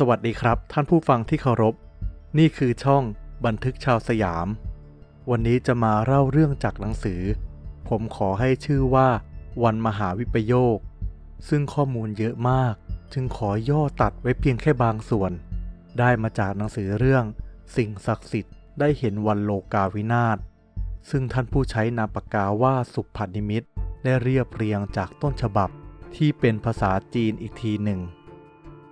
สวัสดีครับ ท่านผู้ฟังที่เคารพ นี่คือช่องบันทึกชาวสยาม วันนี้จะมาเล่าเรื่องจากหนังสือ ผมขอให้ชื่อว่าวันมหาวิปโยค ซึ่งข้อมูลเยอะมาก จึงขอย่อตัดไว้เพียงแค่บางส่วน ได้มาจากหนังสือเรื่อง สิ่งศักดิ์สิทธิ์ได้เห็นวันโลกาวินาศ ซึ่งท่านผู้ใช้นามปากกาว่าสุภนิมิตได้เรียบเรียงจากต้นฉบับที่เป็นภาษาจีนอีกทีหนึ่ง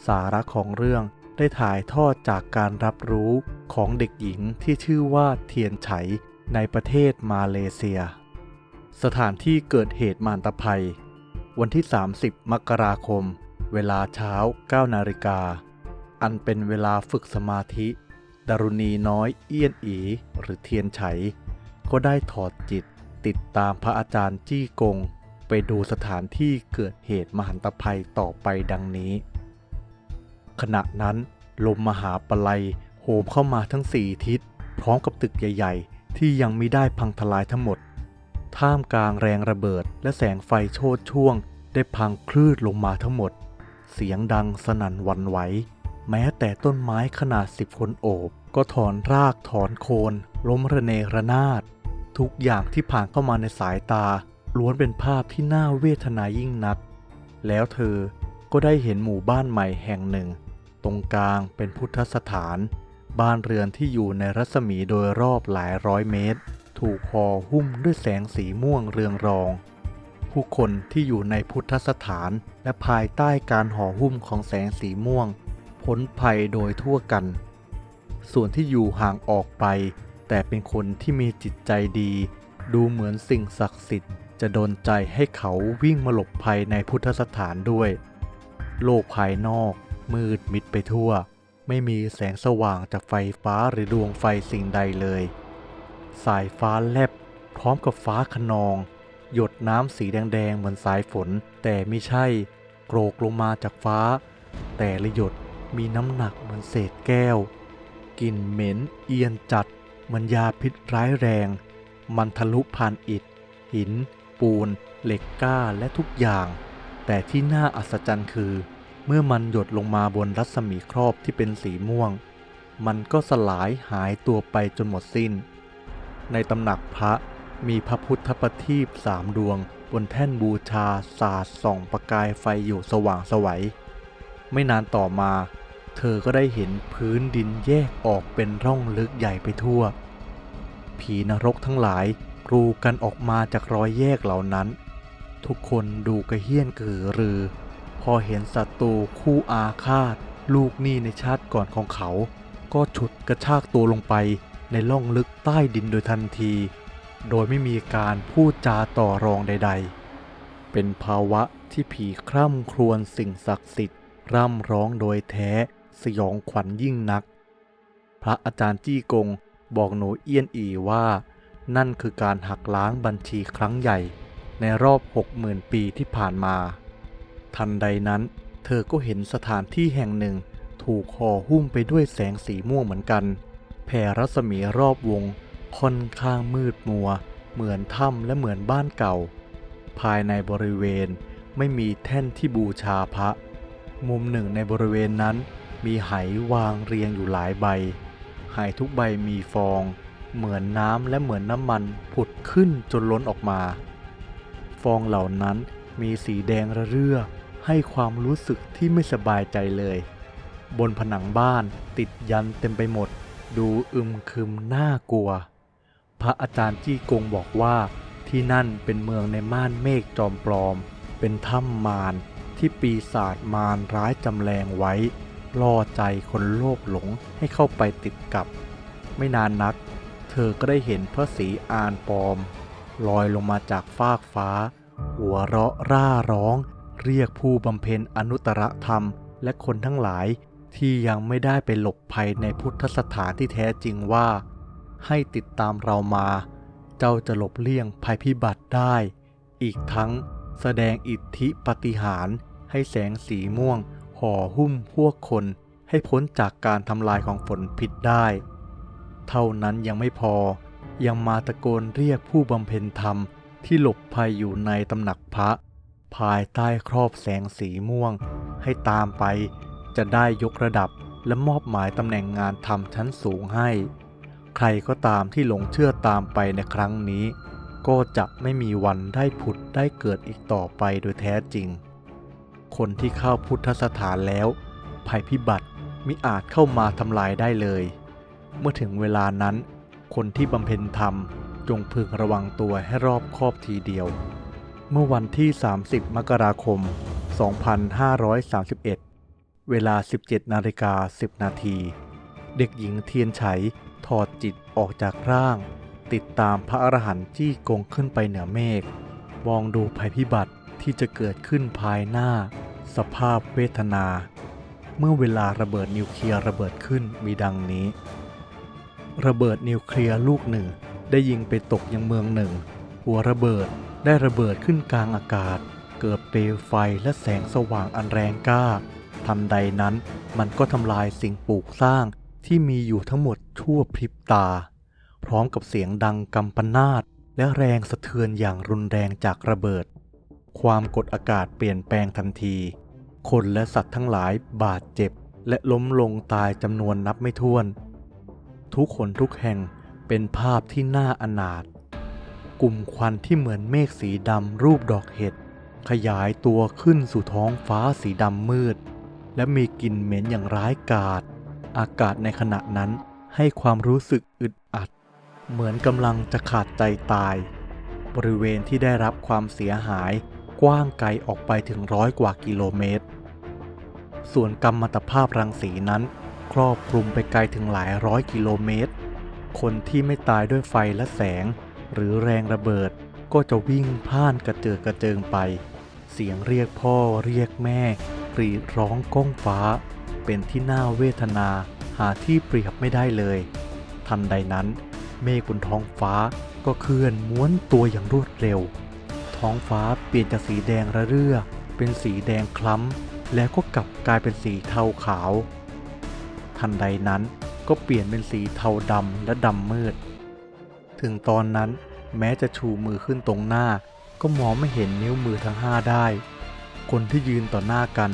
สาระของเรื่องได้ถ่ายทอดจากการรับรู้ของเด็กหญิงที่ชื่อว่าเทียนไฉในประเทศมาเลเซีย สถานที่เกิดเหตุมารตภัย วันที่ 30 มกราคม เวลาเช้า 9 นาฬิกา อันเป็นเวลาฝึกสมาธิ ดารุณีน้อยเอี้ยนอีหรือเทียนไฉ ก็ได้ถอดจิตติดตามพระอาจารย์จี้กง ไปดูสถานที่เกิดเหตุมหันตภัยต่อไปดังนี้ ขณะนั้นลมมหาปลัยโหมเข้ามาทั้งสี่ทิศ พร้อมกับตึกใหญ่ ๆ ที่ยังไม่ได้พังทลายทั้งหมด ท่ามกลางแรงระเบิดและแสงไฟโชดช่วง ได้พังคลืดลงมาทั้งหมด เสียงดังสนั่นวันไหว แม้แต่ต้นไม้ขนาดสิบคนโอบ ก็ถอนรากถอนโคนล้มระเนระนาด ทุกอย่างที่ผ่านเข้ามาในสายตา ล้วนเป็นภาพที่น่าเวทนายิ่งนัก แล้วเธอก็ได้เห็นหมู่บ้านใหม่แห่งหนึ่ง ตรงกลางเป็นพุทธสถาน บ้านเรือนที่อยู่ในรัศมีโดยรอบหลายร้อยเมตร ถูกห่อหุ้มด้วยแสงสีม่วงเรืองรอง ผู้คนที่อยู่ในพุทธสถานและภายใต้การห่อหุ้มของแสงสีม่วงพ้นภัยโดยทั่วกัน ส่วนที่อยู่ห่างออกไป แต่เป็นคนที่มีจิตใจดี ดูเหมือนสิ่งศักดิ์สิทธิ์จะโดนใจให้เขาวิ่งมาหลบภัยในพุทธสถานด้วย โลกภายนอก มืดมิดไปทั่ว ไม่มีแสงสว่างจากไฟฟ้าหรือดวงไฟสิ่งใดเลย สายฟ้าแลบพร้อมกับฟ้าขนอง หยดน้ำสีแดงๆ เหมือนสายฝน แต่ไม่ใช่โกรกลงมาจากฟ้า แต่ละหยดมีน้ำหนักเหมือนเศษแก้วกลิ่นเหม็นเอียนจัดเหมือนยาพิษร้ายแรง มันทะลุผ่านอิฐ หิน ปูน เหล็กกล้าและทุกอย่าง แต่ที่น่าอัศจรรย์คือ เมื่อมันหยดลงมาบนรัศมีครอบที่เป็นสีม่วง มันก็สลายหายตัวไปจนหมดสิ้น ในตำหนักพระมีพระพุทธประทีปสามดวง บนแท่นบูชาสาดส่องประกายไฟอยู่สว่างไสวัย ไม่นานต่อมา เธอก็ได้เห็นพื้นดินแยกออกเป็นร่องลึกใหญ่ไปทั่ว ผีนรกทั้งหลายกรูกันออกมาจากรอยแยกเหล่านั้น ทุกคนดูกระเฮี้ยนกือรือ พอเห็นศัตรูคู่อาฆาต ลูกหนี้ในชาติก่อนของเขา ก็ฉุดกระชากตัวลงไปในล่องลึกใต้ดินโดยทันที โดยไม่มีการพูดจาต่อรองใด ๆ เป็นภาวะที่ผีคร่ำครวญสิ่งศักดิ์สิทธิ์ ร่ำร้องโดยแท้สยองขวัญยิ่งนัก พระอาจารย์จี้กงบอกหนูเอี้ยนอีว่า นั่นคือการหักล้างบัญชีครั้งใหญ่ในรอบหกหมื่นปีที่ผ่านมา ทันใดนั้น เธอก็เห็นสถานที่แห่งหนึ่ง ถูกห่อหุ้มไปด้วยแสงสีม่วงเหมือนกัน แผ่รัศมีรอบวง ค่อนข้างมืดมัว เหมือนถ้ำและเหมือนบ้านเก่า ภายในบริเวณไม่มีแท่นที่บูชาพระ มุมหนึ่งในบริเวณนั้น มีไหวางเรียงอยู่หลายใบ ไหทุกใบมีฟอง เหมือนน้ำและเหมือนน้ำมันผุดขึ้นจนล้นออกมา ฟองเหล่านั้นมีสีแดงระเรื่อ ให้ความรู้สึกที่ไม่สบายใจเลย บนผนังบ้านติดยันเต็มไปหมด ดูอึมครึมน่ากลัว พระอาจารย์จี้กงบอกว่าที่นั่นเป็นเมืองในม่านเมฆจอมปลอม เป็นถ้ำมารที่ปีศาจมารร้ายจำแรงไว้ล่อใจคนโลภหลงให้เข้าไปติดกับ ไม่นานนัก เธอก็ได้เห็นพระศรีอานปลอม ลอยลงมาจากฟากฟ้า หัวเราะร่าร้อง เรียกผู้บำเพ็ญอนุตตรธรรม และคนทั้งหลายที่ยังไม่ได้ไปหลบภัยในพุทธสถานที่แท้จริงว่า ให้ติดตามเรามา เจ้าจะหลบเลี่ยงภัยพิบัติได้ อีกทั้งแสดงอิทธิปฏิหารให้แสงสีม่วง ห่อหุ้มพวกคนให้พ้นจากการทำลายของฝนพิษได้ เท่านั้นยังไม่พอ ยังมาตะโกนเรียกผู้บำเพ็ญธรรมที่หลบภัยอยู่ในตำหนักพระ ภายใต้ครอบแสงสีม่วง ให้ตามไปจะได้ยกระดับและมอบหมายตำแหน่งงานทำชั้นสูงให้ ใครก็ตามที่หลงเชื่อตามไปในครั้งนี้ ก็จะไม่มีวันได้ผุดได้เกิดอีกต่อไปโดยแท้จริง คนที่เข้าพุทธสถานแล้ว ภัยพิบัติมิอาจเข้ามาทำลายได้เลย เมื่อถึงเวลานั้น คนที่บำเพ็ญธรรมจงพึงระวังตัวให้รอบคอบทีเดียว เมื่อวันที่ 30 มกราคม 2531 เวลา 17 นาฬิกา 10 นาที เด็กหญิงเทียนไฉถอดจิตออกจากร่าง ติดตามพระอรหันต์จี้กงขึ้นไปเหนือเมฆ มองดูภัยพิบัติที่จะเกิดขึ้นภายหน้า สภาพเวทนา เมื่อเวลาระเบิดนิวเคลียร์ระเบิดขึ้นมีดังนี้ ระเบิดนิวเคลียร์ลูกหนึ่ง ได้ยิงไปตกยังเมืองหนึ่ง หัวระเบิด ได้ระเบิดขึ้นกลางอากาศ เกิดเปลวไฟและแสงสว่างอันแรงกล้าทันใดนั้นมันก็ทำลายสิ่งปลูกสร้างที่มีอยู่ทั้งหมดชั่วพริบตา พร้อมกับเสียงดังกำปนาตและแรงสะเทือนอย่างรุนแรงจากระเบิด ความกดอากาศเปลี่ยนแปลงทันที คนและสัตว์ทั้งหลายบาดเจ็บ และล้มลงตายจำนวนนับไม่ถ้วน ทุกคนทุกแห่งเป็นภาพที่น่าอนาถ กลุ่มควันที่เหมือนเมฆสีดำรูปดอกเห็ด ขยายตัวขึ้นสู่ท้องฟ้าสีดำมืด และมีกลิ่นเหม็นอย่างร้ายกาจอากาศในขณะนั้นให้ความรู้สึกอึดอัด เหมือนกำลังจะขาดใจตาย บริเวณที่ได้รับความเสียหายกว้างไกลออกไปถึงร้อยกว่ากิโลเมตร ส่วนกัมมันตภาพรังสีนั้น ครอบคลุมไปไกลถึงหลายร้อยกิโลเมตร คนที่ไม่ตายด้วยไฟและแสง หรือแรงระเบิดก็จะวิ่งพ่านกระเจิดกระเจิงไป เสียงเรียกพ่อเรียกแม่กรีดร้องก้องฟ้า เป็นที่น่าเวทนาหาที่เปรียบไม่ได้เลย ทันใดนั้น เมฆบนท้องฟ้าก็เคลื่อนม้วนตัวอย่างรวดเร็ว ท้องฟ้าเปลี่ยนจากสีแดงระเรื่อ เป็นสีแดงคล้ำ แล้วก็กลับกลายเป็นสีเทาขาว ทันใดนั้นก็เปลี่ยนเป็นสีเทาดำและดำมืด ถึงตอนนั้น แม้จะชูมือขึ้นตรงหน้า ก็มองไม่เห็นนิ้วมือทั้งห้าได้ คนที่ยืนต่อหน้ากัน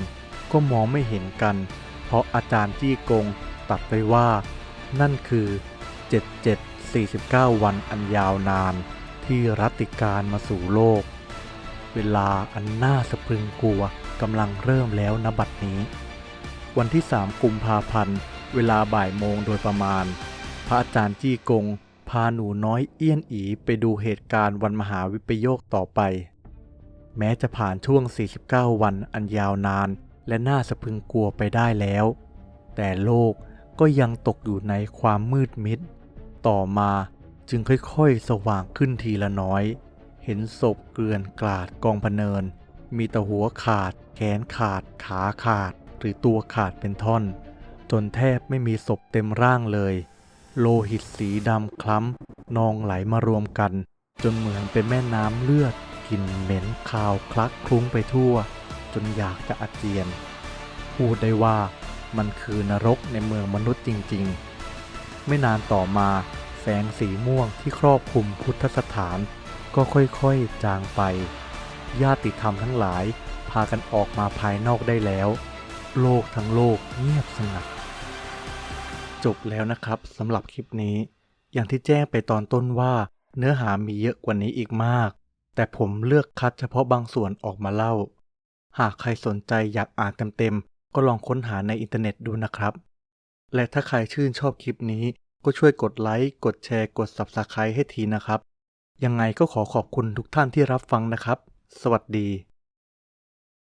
ก็มองไม่เห็นกัน เพราะอาจารย์จี้กงตัดไว้ว่า นั่นคือ 7749 วันอันยาวนาน ที่รัตติการมาสู่โลก เวลาอันน่าสะพรึงกลัวกำลังเริ่มแล้วนบัดนี้ วันที่ 3 กุมภาพันธ์ เวลาบ่ายโมงโดยประมาณ พระอาจารย์จี้กง พาหนูน้อยเอี้ยนอีไปดูเหตุการณ์วันมหาวิปโยคต่อไป แม้จะผ่านช่วง 49 วันอันยาวนาน และน่าสะพึงกลัวไปได้แล้ว แต่โลกก็ยังตกอยู่ในความมืดมิด ต่อมาจึงค่อยๆ สว่างขึ้นทีละน้อย เห็นศพเกลื่อนกลาดกองพเนิน มีแต่หัวขาด แขนขาด ขาขาด หรือตัวขาดเป็นท่อน จนแทบไม่มีศพเต็มร่างเลย โลหิตสีดำคล้ำนองไหลมารวมกัน จนเหมือนเป็นแม่น้ำเลือดกลิ่นเหม็นคาวคลักคลุ้งไปทั่ว จนอยากจะอาเจียน พูดได้ว่ามันคือนรกในเมืองมนุษย์จริงๆ ไม่นานต่อมาแสงสีม่วงที่ครอบคลุมพุทธสถาน ก็ค่อยๆจางไป ญาติธรรมทั้งหลายพากันออกมาภายนอกได้แล้ว โลกทั้งโลกเงียบสงัด จบแล้วนะครับสำหรับคลิปนี้ อย่างที่แจ้งไปตอนต้นว่าเนื้อหามีเยอะกว่านี้อีกมาก แต่ผมเลือกคัดเฉพาะบางส่วนออกมาเล่า หากใครสนใจอยากอ่านเต็มๆ ก็ลองค้นหาในอินเทอร์เน็ตดูนะครับ และถ้าใครชื่นชอบคลิปนี้ก็ช่วยกดไลค์ กดแชร์ กด Subscribe ให้ทีนะครับ ยังไงก็ขอขอบคุณทุกท่านที่รับฟังนะครับ สวัสดี